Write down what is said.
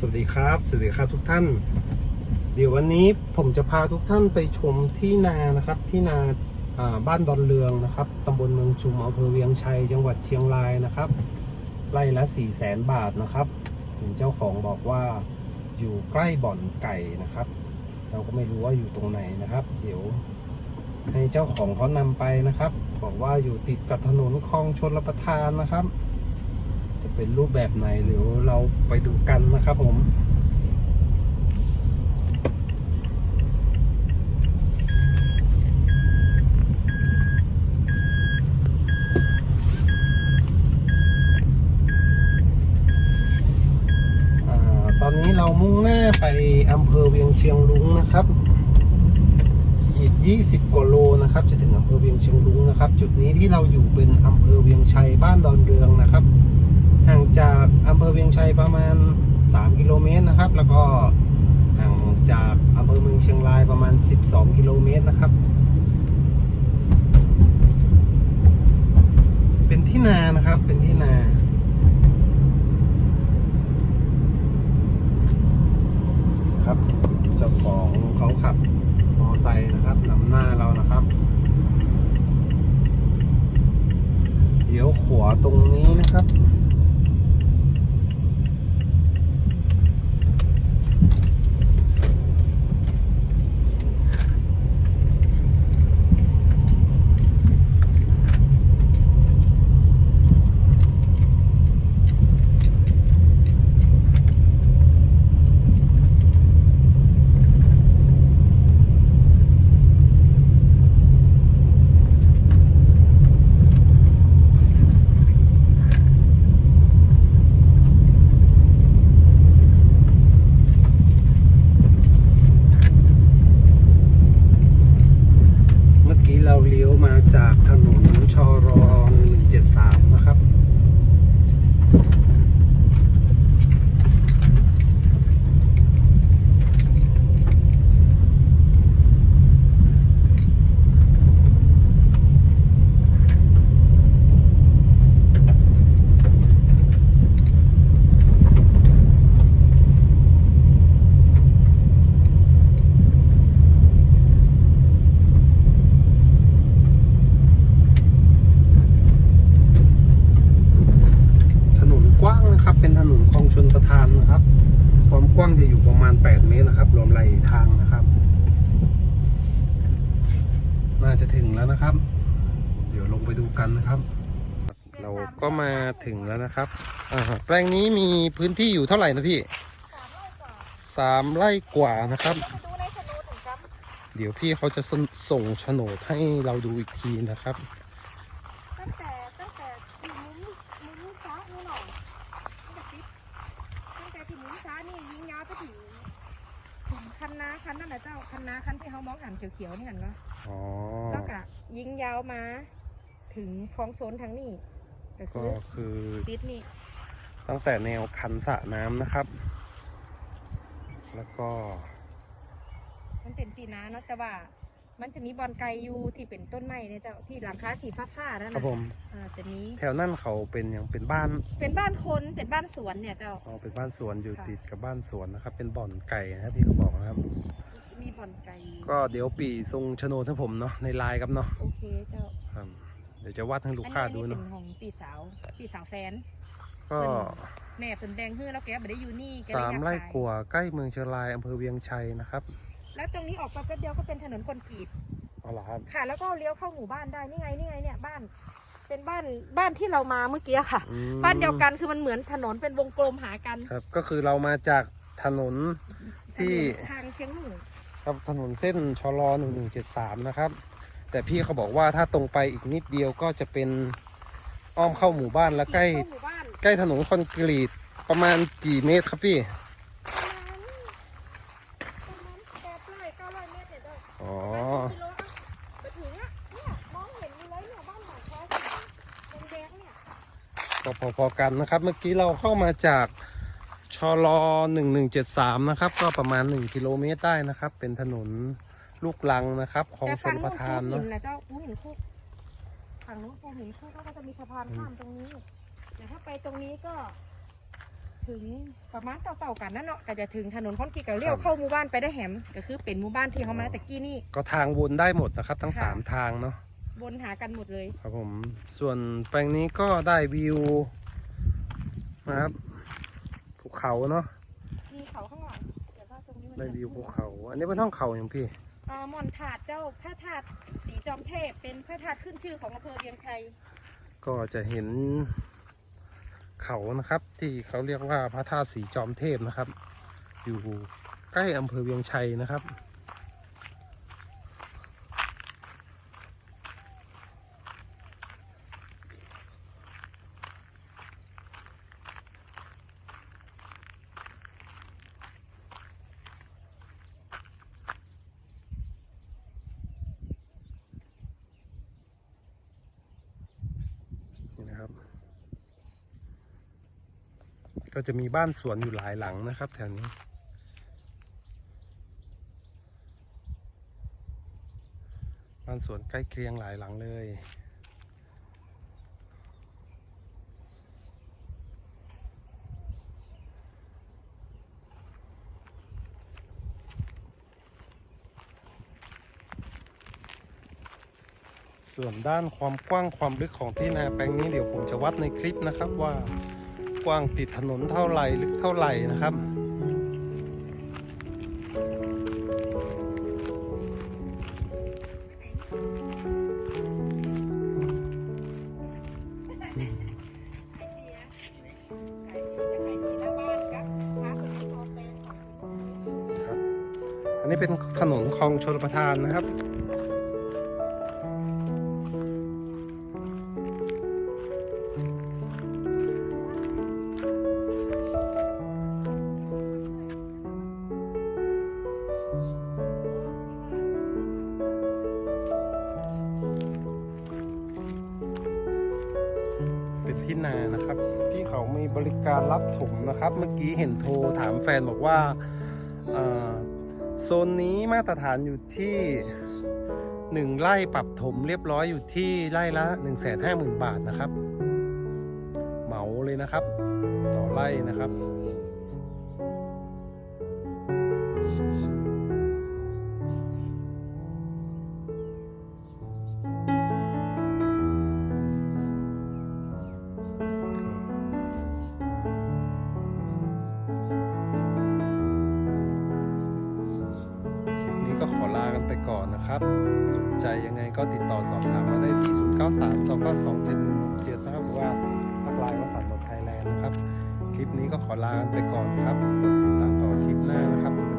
สวัสดีครับ สวัสดีครับทุกท่าน เดี๋ยววันนี้ผมจะพาทุกท่านไปชมที่นานะครับ ที่นาาบ้านดอนเรืองนะครับตำบลเมืองชุมอำเภอเวียงชัย จังหวัดเชียงรายนะครับไร่ละ4 0 0แสนบาทนะครับเห็นเจ้าของบอกว่าอยู่ใกล้บ่อนไก่นะครับ เราก็ไม่รู้ว่าอยู่ตรงไหนนะครับ เดี๋ยวให้เจ้าของเขานำไปนะครับ บอกว่าอยู่ติดกับถนนคลองชนรับประทานนะครับ จะเป็นรูปแบบไหนเดี๋ยวเราไปดูกันนะครับผมตอนนี้เรามุ่งหน้าไปอำเภอเวียงเชียงรุ้งนะครับ อีก 20กว่าโลนะครับ จะถึงอำเภอเวียงเชียงรุ้งนะครับ จุดนี้ที่เราอยู่เป็นอำเภอเวียงชัยบ้านดอนเรืองนะครับ ห่างจากอำเภอเวียงชัยประมาณ 3 กิโลเมตรนะครับ แล้วก็ห่างจากอำเภอเมืองเชียงรายประมาณ 12 กิโลเมตรนะครับ เป็นที่นานะครับ เป็นที่นาครับเจ้าของเขาขับมอไซค์นะครับนำหน้าเรานะครับเดี๋ยวขวาตรงนี้นะครับ เมื่อกี้เราเลี้ยวมาจากถนนชอรอ173 นะครับ ถนนกว้าง นะครับ เป็นถนนคลองชนประทานนะครับ ความกว้างจะอยู่ประมาณ 8 เมตรนะครับ รวมไหลทางนะครับ น่าจะถึงแล้วนะครับ เดี๋ยวลงไปดูกันนะครับ เราก็มาถึงแล้วนะครับอแปลงนี้มีพื้นที่อยู่เท่าไหร่นะพี่สามไร่กว่านะครับดูในโฉนดหนึ่งครับเดี๋ยวพี่เขาจะส่งโฉนดให้เราดูอีกทีนะครับ ตั้งแต่ตั้งแต่ที่มุ้งมุ้งฟ้านี่หน่อยตั้งแต่ติดตั้งแต่ที่มุ้งฟ้า นี่ยิงยาวไปถึงถึงคันนาคันนั่นแหละเจ้าคันนาคันที่เขามองหันเขียวๆนี่หันก็อ๋อ แล้วก็ยิงยาวมา ถึงคลองโซนทางนี้ก็คืก็อคือติดนี่ตั้งแต่แนวคันสระน้ำนะครับ แล้วก็มันเป็นตีนาเนาะแต่ว่า มันจะมีบอลไกอยู่ที่เป็นต้นไม้เนี่ยเจ้าที่หลังคาสีฟ้าๆนั่นครับนะผม อ่าจะมีแถวนั่นเขาเป็นอย่างเป็นบ้านเป็นบ้านคนเป็นบ้านสวนเนี่ยเจ้า อ๋อเป็นบ้านสวนอยู่ค่ะ ติดกับบ้านสวนนะครับ เป็นบ่อนไก่นะครับพี่เขาบอกนะครับ มีบอลไกก็เดี๋ยวปีทรงโฉนดให้ผมเนาะในไลน์ครับเนาะโอเคเจ้าครับเดี๋ยวจะวาดให้ลูกค้าดูอันนี้เนาะเป็นของปีสาวปีสาวแฟน ก็แม่เป็นแดงฮื้อแล้วแกไม่ได้อยู่นี่แกเลยสามอยากไร่ขายกว่าใกล้เมืองเชียงรายอำเภอเวียงชัยนะครับ แล้วตรงนี้ออกไปแป๊บเดียวก็เป็นถนนคอนกรีตเอาละครับค่ะ แล้วก็เลี้ยวเข้าหมู่บ้านได้นี่ไงนี่ไงเนี่ยบ้าน เป็นบ้านบ้านที่เรามาเมื่อกี้ค่ะ อืมบ้านเดียวกันคือมันเหมือนถนนเป็นวงกลมหากันครับ ก็คือเรามาจากถนนที่ถนนทางเชียงหมู่ครับถนนเส้นชลหนึ่งหนึ่งเจ็ดสามนะครับ แต่พี่เขาบอกว่าถ้าตรงไปอีกนิดเดียวก็จะเป็นอ้อมเข้าหมู่บ้านแล้วใกล้ เข้าหมู่บ้าน ใกล้ถนนคอนกรีตประมาณกี่เมตรครับพี่ ประมาณประมาณแปดร้อยเก้าร้อยเมตรเนี่ยเจ้า อ๋อ กิโลอะไปถึงอะเนี่ยมองเห็นอยู่เลยเนี่ยบ้านหลังคอยสีแดงๆเนี่ย ก็พอๆกันนะครับ เมื่อกี้เราเข้ามาจากชลหนึ่งหนึ่งเจ็ดสามนะครับ ก็ประมาณหนึ่งกิโลเมตรได้นะครับ เป็นถนนลูกลังนะครับ ของแต่ชฝั่นงประทานนู้นภูหิเนาะนนะเจ้าภูหินคุกฝั่งนู้นภูหินคุกแล้วก็จะมีสะพานข้ามตรงนี้แต่ถ้าไปตรงนี้ก็ ถึงประมาณเต่าๆกันนั่นเนาะก็จะถึงถนนคอนกรีตก็เลี้ยวเข้าหมู่บ้านไปได้แหมก็คือเป็นหมู่บ้านที่เขามาตะกี้นี่ก็ทางวนได้หมดนะครับ ทั้งค่ะสามทางเนาะ วนหากันหมดเลย ครับผม ส่วนแปลงนี้ก็ได้วิวนะครับภูเขาเนาะมีเขาข้างหลังเดี๋ยวว่าตรงนี้มันได้วิวภูเขา อันนี้เป็นห้องเขาอย่างพี่อ่าหม่อนถาดเจ้าพระธาตุสีจอมเทพเป็นพระธาตุขึ้นชื่อของอำเภอเวียงชัย ก็จะเห็นเขานะครับ ที่เขาเรียกว่าพระธาตุสีจอมเทพนะครับ อยู่ใกล้อำเภอเวียงชัยนะครับ ก็จะมีบ้านสวนอยู่หลายหลังนะครับแถวนี้ บ้านสวนใกล้เคียงหลายหลังเลยส่วนด้านความกว้างความลึกของที่นาแปลงนี้เดี๋ยวผมจะวัดในคลิปนะครับว่า ว้างติดถนนเท่าไหร่ลึกเท่าไหร่นะครับ อันนี้เป็นถนนคลองชลประทานนะครับ บริการรับถมนะครับ เมื่อกี้เห็นโทรถามแฟนบอกว่าโซนนี้มาตรฐานอยู่ที่หนึ่งไร่ปรับถมเรียบร้อยอยู่ที่ไร่ละ 1 5 0 0 0 0 บาทนะครับ เหมาเลยนะครับ ต่อไร่นะครับ กันไปก่อนนะครับ สนใจยังไงก็ติดต่อสอบถามมาได้ที่ 093 292 717นะครับหรือว่าพักไลน์วสันต์ไทยแลนด์นะครับ คลิปนี้ก็ขอลากันไปก่อนครับติดตามต่อคลิปหน้านะครับ